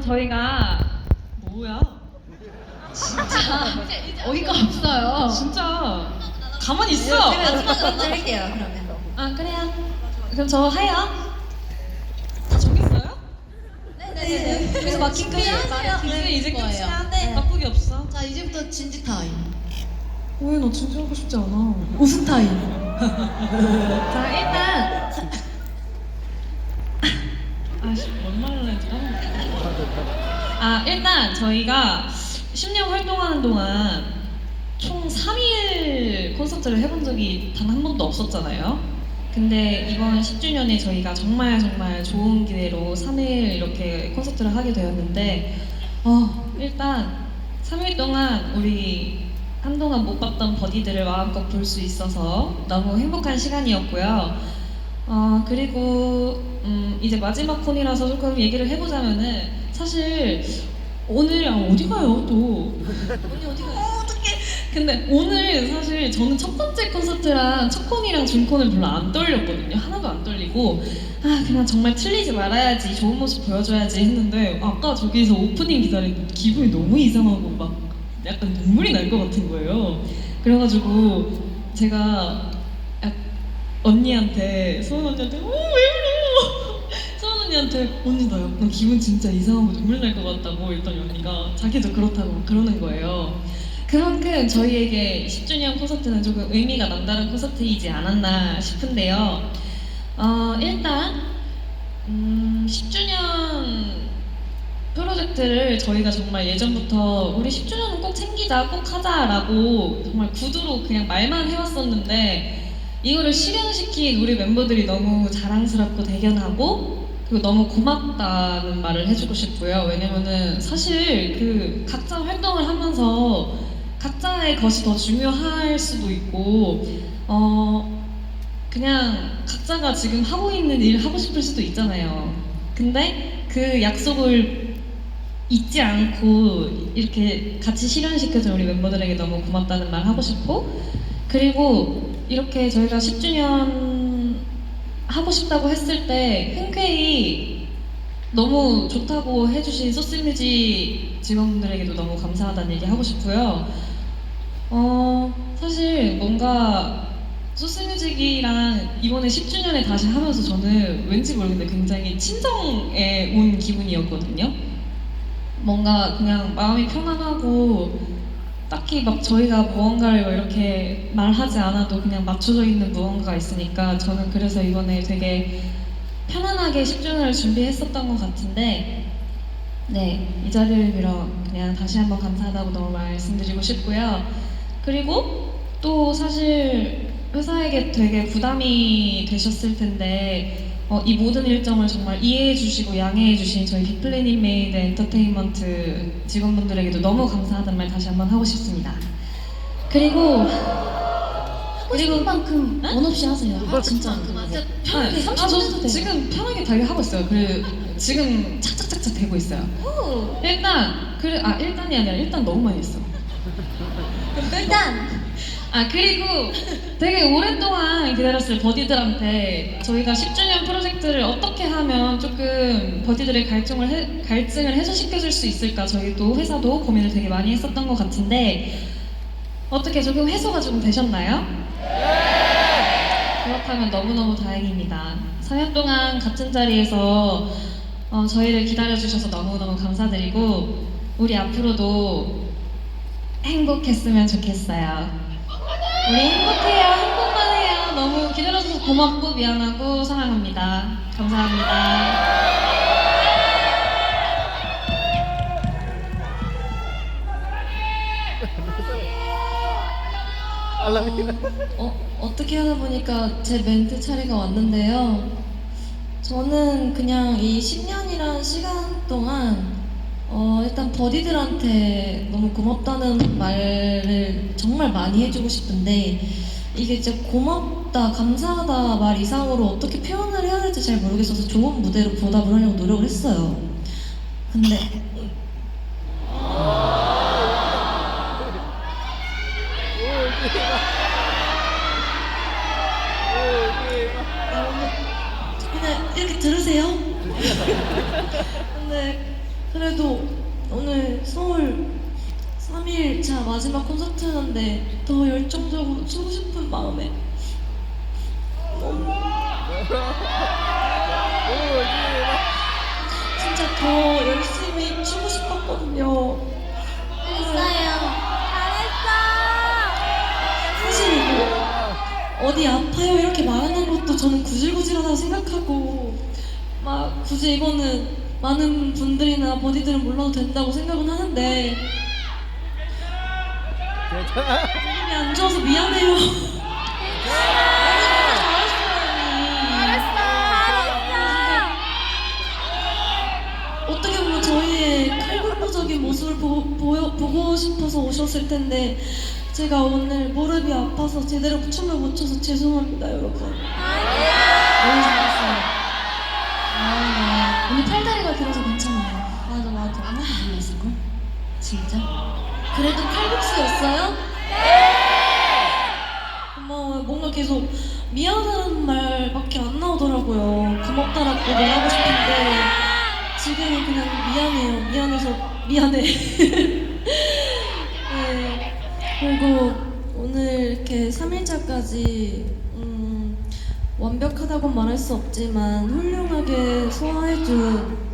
그럼 저희가 뭐야? 어이가 없어요. 진짜 가만히 있어. 마지막으로 할게요 그러면 아 그래요. 그럼 저 하요. 다 정했어요? 네네네 그래서 마킹 끝이 이제 이제. 끝이야. 네. 바꾸기 없어. 자 이제부터 진지 타임. 왜너 진지하고 싶지 않아? 웃음 타임. 자 일단 아씨 뭔 말을? 아 일단 저희가 10년 활동하는 동안 총 3일 콘서트를 해본 적이 단 한 번도 없었잖아요. 근데 이번 10주년에 저희가 정말 정말 좋은 기회로 3일 이렇게 콘서트를 하게 되었는데 어, 일단 3일 동안 우리 한동안 못 봤던 버디들을 마음껏 볼 수 있어서 너무 행복한 시간이었고요. 어, 그리고 음, 이제 마지막 콘이라서 조금 얘기를 해보자면은 사실 오늘 아, 어디 가요 또? 언니 어디 가요? 근데 오늘 사실 저는 첫 번째 콘서트랑 첫 콘이랑 준 콘을 별로 안 떨렸거든요. 하나도 안 떨리고 아 그냥 정말 틀리지 말아야지 좋은 모습 보여줘야지 했는데 아까 저기서 오프닝 기다리는데 기분이 너무 이상하고 막 약간 눈물이 날 것 같은 거예요. 그래가지고 제가 약- 언니한테 소은 언니한테 어왜 울어? 언니한테 언니 나 약간 기분 진짜 이상하고 눈물 날 것 같다고 했더니 언니가 자기도 그렇다고 막 그러는 거예요. 그만큼 저희에게 10주년 콘서트는 조금 의미가 남다른 콘서트이지 않았나 싶은데요. 어, 일단 음, 10주년 프로젝트를 저희가 정말 예전부터 우리 10주년은 꼭 챙기자, 꼭 하자라고 정말 구두로 그냥 말만 해왔었는데 이거를 실현시킨 우리 멤버들이 너무 자랑스럽고 대견하고 그리고 너무 고맙다는 말을 해주고 싶고요. 왜냐면은 사실 그 각자 활동을 하면서 각자의 것이 더 중요할 수도 있고 어 그냥 각자가 지금 하고 있는 일 하고 싶을 수도 있잖아요. 근데 그 약속을 잊지 않고 이렇게 같이 실현시켜준 우리 멤버들에게 너무 고맙다는 말 하고 싶고 그리고 이렇게 저희가 10주년 하고 싶다고 했을 때 흔쾌히 너무 좋다고 해주신 소스뮤직 직원분들에게도 너무 감사하다는 얘기 하고 싶고요. 어, 사실 뭔가 소스뮤직이랑 이번에 10주년에 다시 하면서 저는 왠지 모르겠는데 굉장히 친정에 온 기분이었거든요. 뭔가 그냥 마음이 편안하고 딱히 막 저희가 무언가를 뭐 이렇게 말하지 않아도 그냥 맞춰져 있는 무언가가 있으니까 저는 그래서 이번에 되게 편안하게 10주년을 준비했었던 것 같은데 네, 이 자리를 빌어 그냥 다시 한번 감사하다고 너무 말씀드리고 싶고요. 그리고 또 사실 회사에게 되게 부담이 되셨을 텐데 어, 이 모든 일정을 정말 이해해 주시고 양해해 주신 저희 빅플래닛 메이드 엔터테인먼트 직원분들에게도 너무 감사하다는 말 다시 한번 하고 싶습니다. 그리고 싶은 만큼 원 없이 하세요. 아, 진짜. 편하게 아, 30분 저 해도 돼요. 지금 편하게 달게 하고 있어요. 그 지금 착착착착 되고 있어요. 일단 그래 아 일단이 아니라 일단 너무 많이 했어. 일단 아 그리고 되게 오랫동안 기다렸을 버디들한테 저희가 10주년 프로젝트를 어떻게 하면 조금 버디들의 갈증을 해, 갈증을 해소시켜줄 수 있을까 저희도 회사도 고민을 되게 많이 했었던 것 같은데 어떻게 조금 해소가 좀 되셨나요? 그렇다면 너무너무 다행입니다. 4년 동안 같은 자리에서 어, 저희를 기다려주셔서 너무너무 감사드리고 우리 앞으로도 행복했으면 좋겠어요. 우리 행복해요. 행복만 해요. 너무 기다려줘서 고맙고 미안하고 사랑합니다. 감사합니다. 어, 어 떻게 하다 보니까 제 멘트 차례가 왔는데요. 저는 그냥 이 10년이란 시간 동안 어, 일단 버디들한테 너무 고맙다는 말을 정말 많이 해주고 싶은데 이게 진짜 고맙다, 감사하다 말 이상으로 어떻게 표현을 해야 될지 잘 모르겠어서 좋은 무대로 보답을 하려고 노력을 했어요. 근데 그냥 이렇게 들으세요. 근데 그래도 오늘 서울 3일차 마지막 콘서트였는데 더 열정적으로 추고 싶은 마음에. 너무 진짜 더 열심히 추고 싶었거든요. 사실 이거 어디 아파요? 이렇게 말하는 것도 저는 구질구질하다고 생각하고 막 굳이 이거는 많은 분들이나 버디들은 몰라도 된다고 생각은 하는데 몸이 안 좋아서 미안해요. 어떻게 보면 저희의 칼군무적인 모습을 보, 보여, 보고 싶어서 오셨을 텐데 제가 오늘 무릎이 아파서 제대로 춤을 못 춰서 죄송합니다 여러분 너무 잘했어요. 아, 네. 오늘 팔다 진짜? 그래도 칼국수였어요? 네! 고마워요 뭔가 계속 미안하다는 말밖에 안 나오더라고요 고맙다라고 말하고 싶은데 지금은 그냥 미안해요 미안해서 미안해 네. 그리고 오늘 이렇게 3일차까지 음, 완벽하다고 말할 수 없지만 훌륭하게 소화해준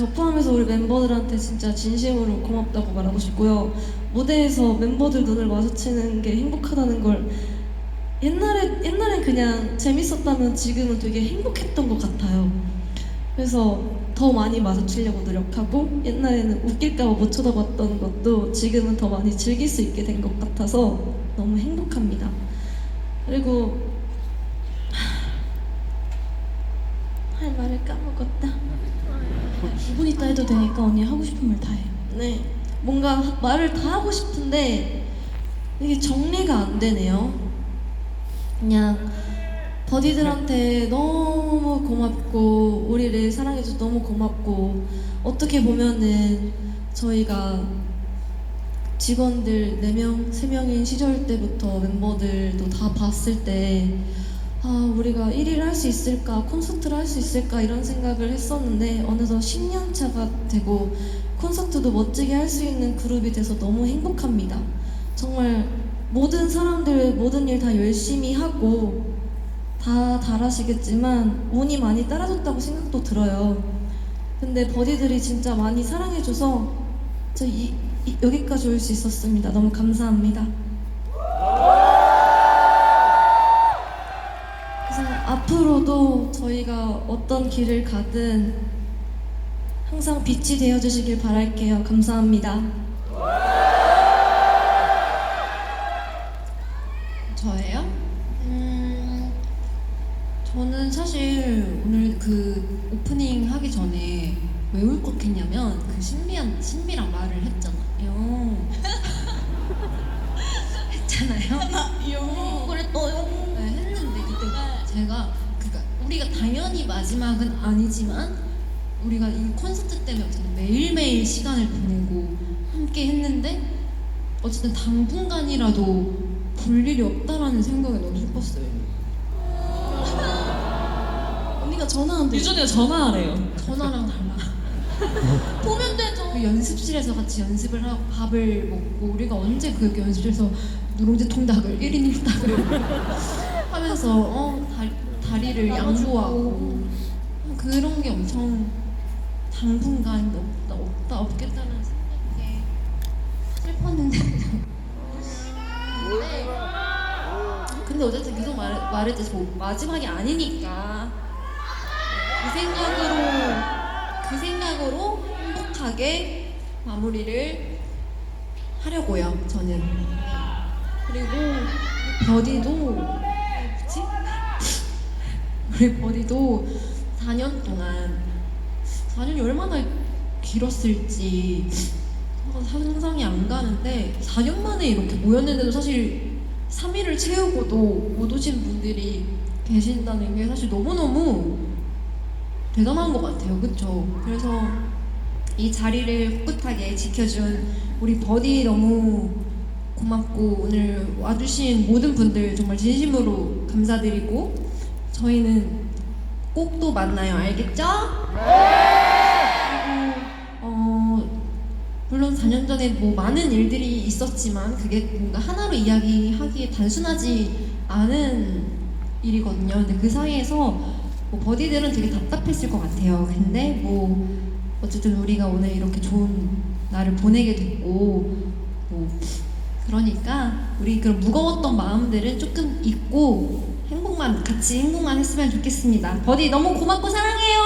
저 포함해서 우리 멤버들한테 진짜 진심으로 고맙다고 말하고 싶고요. 무대에서 멤버들 눈을 마주치는 게 행복하다는 걸 옛날에 옛날엔 그냥 재밌었다면 지금은 되게 행복했던 것 같아요. 그래서 더 많이 마주치려고 노력하고 옛날에는 웃길까봐 못 쳐다봤던 것도 지금은 더 많이 즐길 수 있게 된 것 같아서 너무 행복합니다. 그리고 하, 할 말을 까먹었다. 5분 있다 해도 되니까 언니 하고 싶은 말 다 해. 네, 뭔가 하- 말을 다 하고 싶은데 이게 정리가 안 되네요. 그냥 버디들한테 너무 고맙고 우리를 사랑해줘서 너무 고맙고 어떻게 보면은 저희가 직원들 4명, 3명인 시절 때부터 멤버들도 다 봤을 때 아, 우리가 1위를 할 수 있을까, 콘서트를 할 수 있을까 이런 생각을 했었는데 어느덧 10년 차가 되고 콘서트도 멋지게 할 수 있는 그룹이 돼서 너무 행복합니다. 정말 모든 사람들 모든 일 다 열심히 하고 다 잘하시겠지만 운이 많이 따라줬다고 생각도 들어요. 근데 버디들이 진짜 많이 사랑해줘서 저 이, 이- 여기까지 올 수 있었습니다. 너무 감사합니다. 앞으로도 저희가 어떤 길을 가든 항상 빛이 되어주시길 바랄게요. 감사합니다. 저예요? 음, 저는 사실 오늘 그 오프닝 하기 전에 왜 울컥했냐면 그 신비한 신비랑 말을 했잖아요. 마지막은 아니지만 우리가 이 콘서트 때문에 어쨌든 매일매일 시간을 보내고 함께 했는데 어쨌든 당분간이라도 볼 일이 없다라는 생각에 너무 슬펐어요. 언니가 전화한대. 유준이가 전화하래요. 전화랑 달라. 보면 되죠. 그 연습실에서 같이 연습을 하고 밥을 먹고 우리가 언제 그 연습실에서 누룽지 통닭을 1인 1닭을 하면서 어 다리, 다리를 양보하고 그런 게 엄청 당분간 없다 없다 없겠다는 생각에 슬펐는데 근데, 근데 어쨌든 계속 말, 말했듯이 뭐 마지막이 아니니까 그 생각으로 그 생각으로 행복하게 마무리를 하려고요 저는 그리고 버디도 뭐지? 우리 버디도 4년 동안 4년이 얼마나 길었을지 상상이 안 가는데 4년 만에 이렇게 모였는데도 사실 3일을 채우고도 못 오신 분들이 계신다는 게 사실 너무너무 대단한 것 같아요. 그쵸? 그래서 이 자리를 꿋꿋하게 지켜준 우리 버디 너무 고맙고 오늘 와주신 모든 분들 정말 진심으로 감사드리고 저희는 꼭 또 만나요. 알겠죠? 그리고 어, 4년 전에 뭐 많은 일들이 있었지만 그게 뭔가 하나로 이야기하기에 단순하지 않은 일이거든요. 근데 그 사이에서 뭐 버디들은 되게 답답했을 것 같아요. 근데 뭐 어쨌든 우리가 오늘 이렇게 좋은 날을 보내게 됐고 뭐 그러니까 우리 그런 무거웠던 마음들은 조금 잊고 행복만 같이 행복만 했으면 좋겠습니다. 버디 너무 고맙고 사랑해요.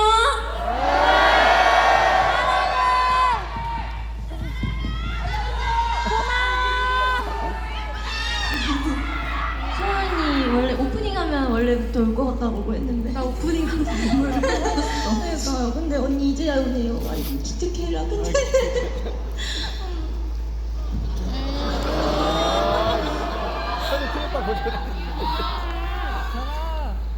소원이 원래 오프닝 하면 원래부터 올 것 같다고 했는데. 나 오프닝 하면서 눈물 그러니까요. 근데 언니 이제야 오네요. 아이고 기특해라 근데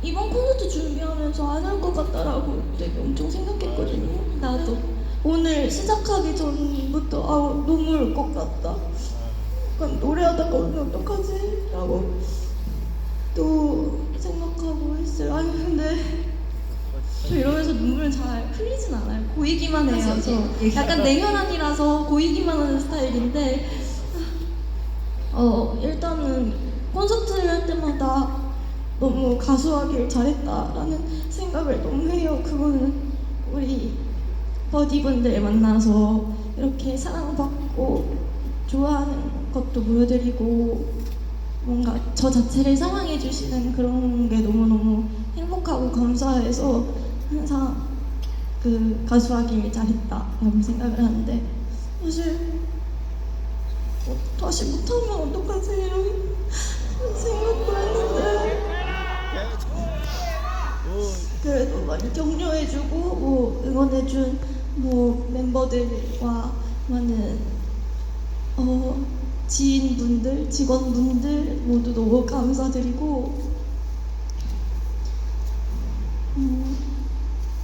이번 콘서트 준비하면서 안 할 것 같다라고 되게 엄청 생각했거든요 나도 오늘 시작하기 전부터 아우 눈물 올것 같다 약간 노래하다가 오늘 어떡하지? 라고 또 생각하고 했어요 아니 근데 저 이러면서 눈물을 잘 흘리진 않아요. 고이기만 해요. 저 약간 내면안이라서 고이기만 하는 스타일인데 어 일단은 콘서트를 할 때마다 너무 가수하길 잘했다라는 생각을 너무 해요. 그거는 우리 버디분들 만나서 이렇게 사랑받고 좋아하는 것도 보여드리고 뭔가 저 자체를 사랑해 주시는 그런 게 너무너무 행복하고 감사해서 항상 그 가수하길 잘했다라고 생각을 하는데 사실 어, 다시 못하면 어떡하지 이런 생각도 했는데 그래도 많이 격려해주고 뭐 응원해준 뭐 멤버들과 많은 어, 지인분들, 직원분들 모두 너무 감사드리고 음,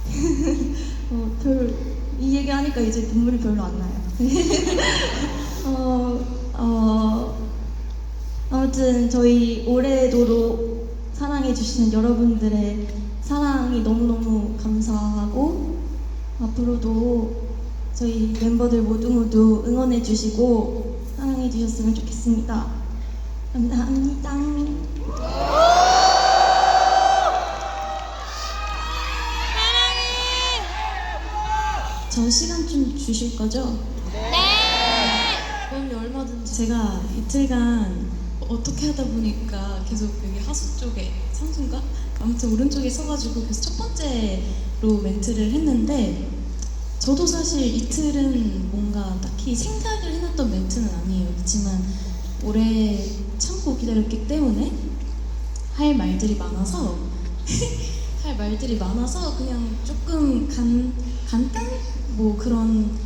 어, 별이 얘기하니까 이제 눈물이 별로 안 나요. 어, 어, 아무튼 저희 올해도록 사랑해주시는 여러분들의 사랑이 너무너무 감사하고 앞으로도 저희 멤버들 모두 모두 응원해 주시고 사랑해 주셨으면 좋겠습니다. 감사합니다. 저 시간 좀 주실 거죠? 그럼요 얼마든지 제가 이틀간 어떻게 하다 보니까 계속 여기 하수 쪽에 상수인가? 아무튼 오른쪽에 서가지고 그래서 첫 번째로 멘트를 했는데 저도 사실 이틀은 뭔가 딱히 생각을 해놨던 멘트는 아니에요. 그렇지만 오래 참고 기다렸기 때문에 할 말들이 많아서 할 말들이 많아서 그냥 조금 간 간단 뭐 그런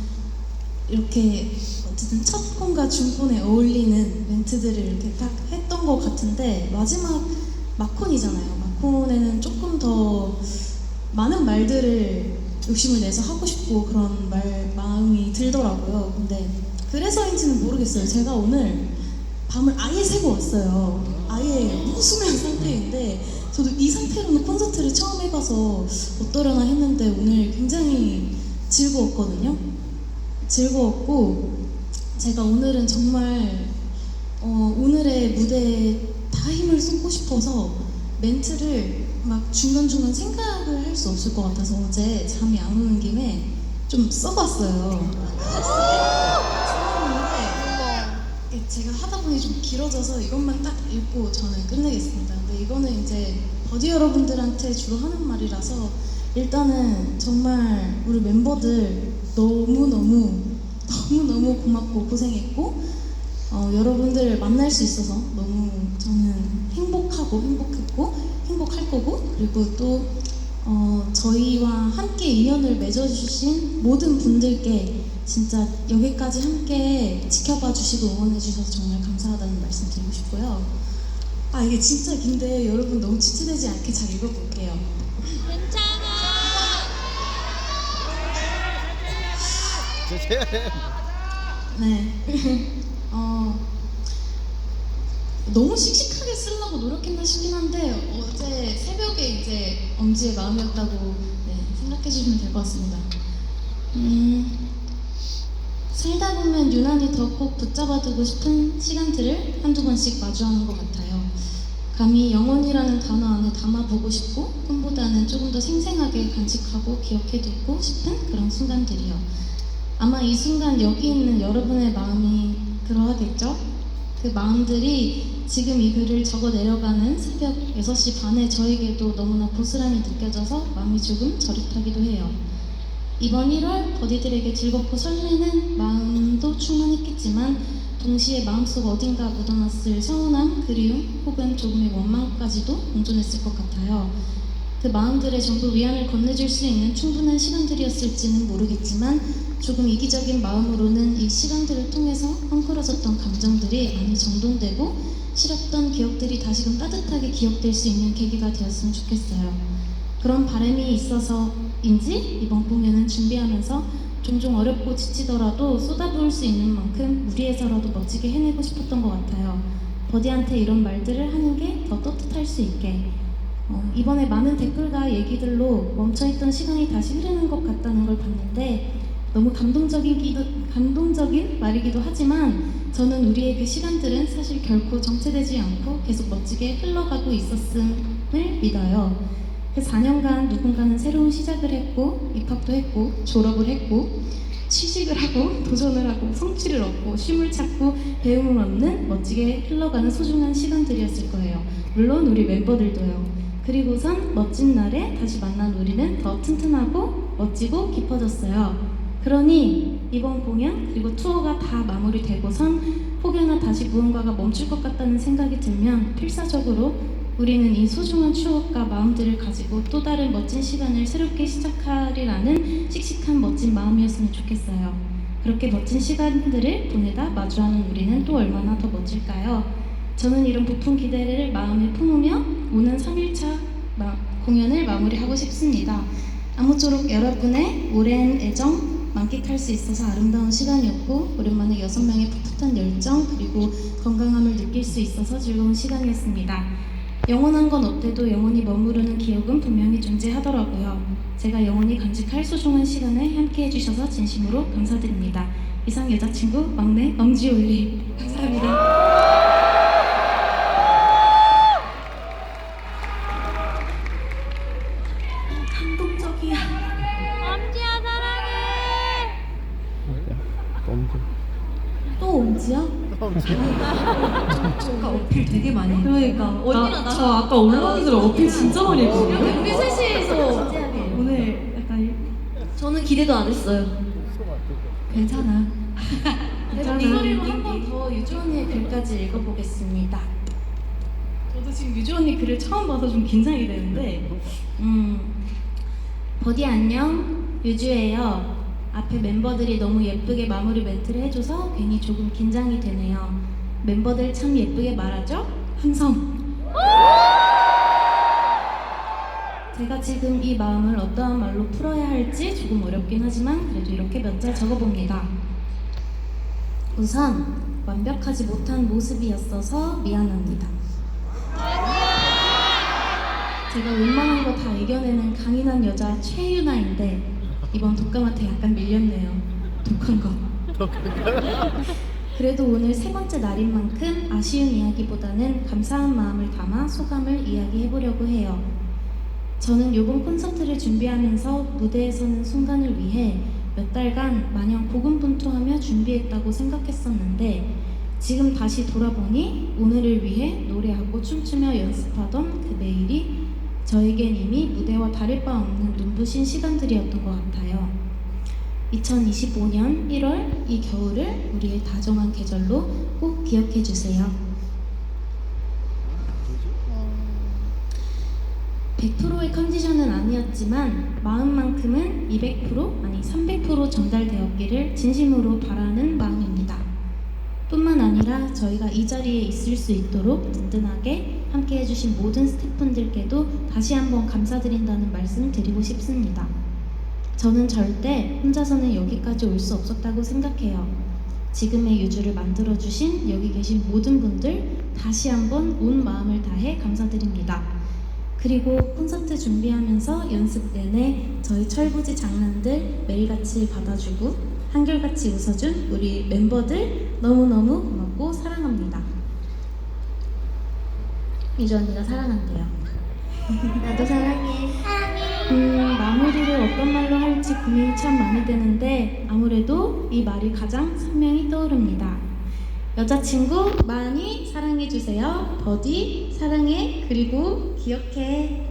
이렇게 어쨌든 첫 콘과 중콘에 어울리는 멘트들을 이렇게 딱 했던 것 같은데 마지막 마콘이잖아요. 마콘에는 조금 더 많은 말들을 욕심을 내서 하고 싶고 그런 말 마음이 들더라고요. 근데 그래서인지는 모르겠어요. 제가 오늘 밤을 아예 새고 왔어요. 아예 무수면 상태인데 저도 이 상태로는 콘서트를 처음 해봐서 어떠려나 했는데 오늘 굉장히 즐거웠거든요. 즐거웠고 제가 오늘은 정말 어, 오늘의 무대에 다 힘을 쏟고 싶어서 멘트를 막 중간중간 생각을 할 수 없을 것 같아서 어제 잠이 안 오는 김에 좀 써봤어요. 써봤는데 제가 하다 보니 좀 길어져서 이것만 딱 읽고 저는 끝내겠습니다. 근데 이거는 이제 버디 여러분들한테 주로 하는 말이라서 일단은 정말 우리 멤버들 너무너무 너무너무 고맙고 고생했고 어, 여러분들을 만날 수 있어서 너무 저는 행복하고 행복했고 행복할 거고 그리고 또 어, 저희와 함께 인연을 맺어주신 모든 분들께 진짜 여기까지 함께 지켜봐 주시고 응원해 주셔서 정말 감사하다는 말씀 드리고 싶고요. 아 이게 진짜 긴데 여러분 너무 지체되지 않게 잘 읽어볼게요. 네. 어, 너무 씩씩하게 쓰려고 노력했나 싶긴 한데 어제 새벽에 이제 엄지의 마음이었다고 네, 생각해 주시면 될 것 같습니다. 음, 살다 보면 유난히 더 꼭 붙잡아두고 싶은 시간들을 한두 번씩 마주하는 것 같아요. 감히 영혼이라는 단어 안에 담아보고 싶고 꿈보다는 조금 더 생생하게 간직하고 기억해두고 싶은 그런 순간들이요. 아마 이 순간 여기 있는 여러분의 마음이 그러하겠죠? 그 마음들이 지금 이 글을 적어 내려가는 새벽 6시 반에 저에게도 너무나 고스란히 느껴져서 마음이 조금 저릿하기도 해요. 이번 1월 버디들에게 즐겁고 설레는 마음도 충만했겠지만 동시에 마음속 어딘가 묻어놨을 서운함, 그리움 혹은 조금의 원망까지도 공존했을 것 같아요. 그 마음들의 전부 위안을 건네줄 수 있는 충분한 시간들이었을지는 모르겠지만 조금 이기적인 마음으로는 이 시간들을 통해서 헝클어졌던 감정들이 많이 정돈되고 싫었던 기억들이 다시금 따뜻하게 기억될 수 있는 계기가 되었으면 좋겠어요. 그런 바람이 있어서인지 이번 공연은 준비하면서 종종 어렵고 지치더라도 쏟아부을 수 있는 만큼 무리해서라도 멋지게 해내고 싶었던 것 같아요. 버디한테 이런 말들을 하는 게 더 떳떳할 수 있게. 어, 이번에 많은 댓글과 얘기들로 멈춰있던 시간이 다시 흐르는 것 같다는 걸 봤는데 너무 감동적인 기도, 감동적인 말이기도 하지만 저는 우리의 그 시간들은 사실 결코 정체되지 않고 계속 멋지게 흘러가고 있었음을 믿어요. 그 4년간 누군가는 새로운 시작을 했고 입학도 했고 졸업을 했고 취직을 하고 도전을 하고 성취를 얻고 쉼을 찾고 배움을 얻는 멋지게 흘러가는 소중한 시간들이었을 거예요. 물론 우리 멤버들도요. 그리고선 멋진 날에 다시 만난 우리는 더 튼튼하고 멋지고 깊어졌어요. 그러니 이번 공연 그리고 투어가 다 마무리되고선 혹여나 다시 무언가가 멈출 것 같다는 생각이 들면 필사적으로 우리는 이 소중한 추억과 마음들을 가지고 또 다른 멋진 시간을 새롭게 시작하리라는 씩씩한 멋진 마음이었으면 좋겠어요. 그렇게 멋진 시간들을 보내다 마주하는 우리는 또 얼마나 더 멋질까요? 저는 이런 부푼 기대를 마음에 품으며 오는 3일차 공연을 마무리하고 싶습니다. 아무쪼록 여러분의 오랜 애정 만끽할 수 있어서 아름다운 시간이었고 오랜만에 여섯 명의 풋풋한 열정 그리고 건강함을 느낄 수 있어서 즐거운 시간이었습니다. 영원한 건 없대도 영원히 머무르는 기억은 분명히 존재하더라고요. 제가 영원히 간직할 소중한 시간을 함께 해주셔서 진심으로 감사드립니다. 이상 여자친구 막내 엄지올리 감사합니다. 그러니까 언니랑 나, 저 아까 올라오는 어필 진짜 많이 했거든요. 우리 셋이서 오늘 약간 저는 기대도 안 했어요. 괜찮아. 이소리로 한 번 더 유주 언니의 글까지 읽어보겠습니다. 저도 지금 유주 언니 글을 처음 봐서 좀 긴장이 되는데, 음, 버디 안녕, 유주예요. 앞에 멤버들이 너무 예쁘게 마무리 멘트를 해줘서 괜히 조금 긴장이 되네요. 멤버들 참 예쁘게 말하죠? 함성. 제가 지금 이 마음을 어떠한 말로 풀어야 할지 조금 어렵긴 하지만 그래도 이렇게 몇자 적어봅니다. 우선 완벽하지 못한 모습이었어서 미안합니다. 제가 웬만한 거 다 이겨내는 강인한 여자 최유나인데 이번 독감한테 약간 밀렸네요. 독한 거. 그래도 오늘 세 번째 날인 만큼 아쉬운 이야기보다는 감사한 마음을 담아 소감을 이야기해 보려고 해요. 저는 이번 콘서트를 준비하면서 무대에 서는 순간을 위해 몇 달간 마냥 고군분투하며 준비했다고 생각했었는데 지금 다시 돌아보니 오늘을 위해 노래하고 춤추며 연습하던 그 매일이 저에겐 이미 무대와 다를 바 없는 눈부신 시간들이었던 것 같아요. 2025년 1월 이 겨울을 우리의 다정한 계절로 꼭 기억해 주세요. 100%의 컨디션은 아니었지만 마음만큼은 200% 아니 300% 전달되었기를 진심으로 바라는 마음입니다. 뿐만 아니라 저희가 이 자리에 있을 수 있도록 든든하게 함께 해주신 모든 스태프분들께도 다시 한번 감사드린다는 말씀 드리고 싶습니다. 저는 절대 혼자서는 여기까지 올 수 없었다고 생각해요. 지금의 유주를 만들어주신 여기 계신 모든 분들 다시 한번 온 마음을 다해 감사드립니다. 그리고 콘서트 준비하면서 연습 내내 저희 철부지 장난들 매일같이 받아주고 한결같이 웃어준 우리 멤버들 너무너무 고맙고 사랑합니다. 이주 언니가 사랑한대요. 나도 사랑해. 음, 마무리를 어떤 말로 할지 고민이 참 많이 되는데 아무래도 이 말이 가장 선명히 떠오릅니다. 여자친구 많이 사랑해주세요. 버디 사랑해. 그리고 기억해.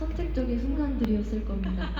선택적인 순간들이었을 겁니다.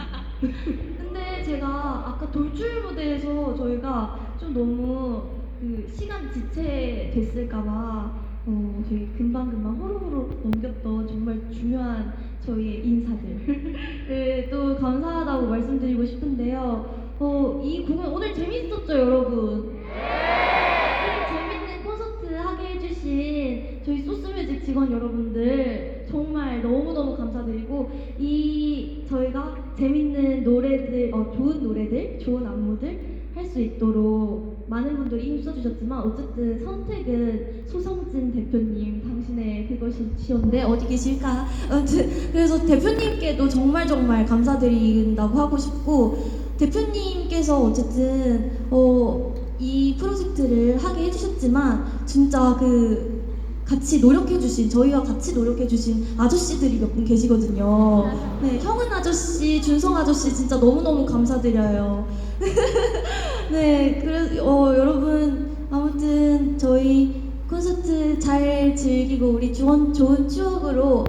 근데 제가 아까 돌출 무대에서 저희가 좀 너무 그 시간 지체됐을까봐 어, 저희 금방금방 호로호로 넘겼던 정말 중요한 저희의 인사들을 또 감사하다고 말씀드리고 싶은데요. 어, 이 공연 오늘 재밌었죠, 여러분? 이렇게 재밌는 콘서트 하게 해주신 저희 소스뮤직 직원 여러분들 정말 너무너무 감사드리고 이 저희가 재밌는 노래들, 어, 좋은 노래들, 좋은 안무들 할 수 있도록 많은 분들이 힘써주셨지만 어쨌든 선택은 소성진 대표님 당신의 그것이었는데 어디 계실까? 아무튼 그래서 대표님께도 정말 정말 감사드린다고 하고 싶고 대표님께서 어쨌든 어, 이 프로젝트를 하게 해주셨지만 진짜 그 같이 노력해주신 저희와 같이 노력해주신 아저씨들이 몇 분 계시거든요. 네, 형은 아저씨, 준성 아저씨 진짜 너무 너무 감사드려요. 네, 그래 어, 여러분 아무튼 저희 콘서트 잘 즐기고 우리 좋은 좋은 추억으로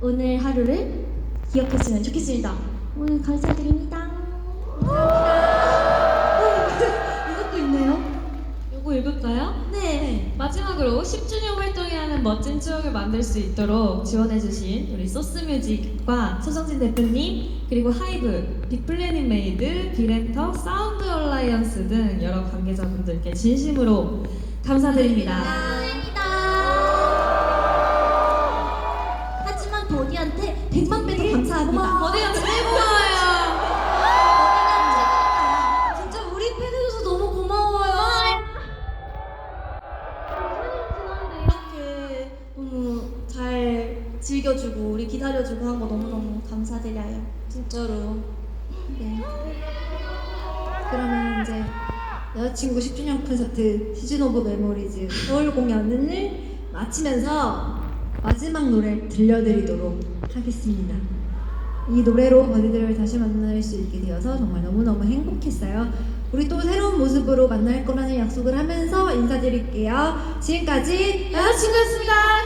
오늘 하루를 기억했으면 좋겠습니다. 오늘 감사드립니다. 감사합니다. 이것도 있네요. 요거 읽을까요? 네. 마지막으로 10주년 활동이라는 멋진 추억을 만들 수 있도록 지원해주신 우리 소스뮤직과 소정진 대표님 그리고 하이브, 빅플래닛 메이드, 비렌터, 사운드 얼라이언스 등 여러 관계자분들께 진심으로 감사드립니다. 여자친구 10주년 콘서트 시즌 오브 메모리즈 서울 공연을 마치면서 마지막 노래를 들려드리도록 하겠습니다. 이 노래로 버디들을 다시 만날 수 있게 되어서 정말 너무너무 행복했어요. 우리 또 새로운 모습으로 만날 거라는 약속을 하면서 인사드릴게요. 지금까지 여자친구였습니다.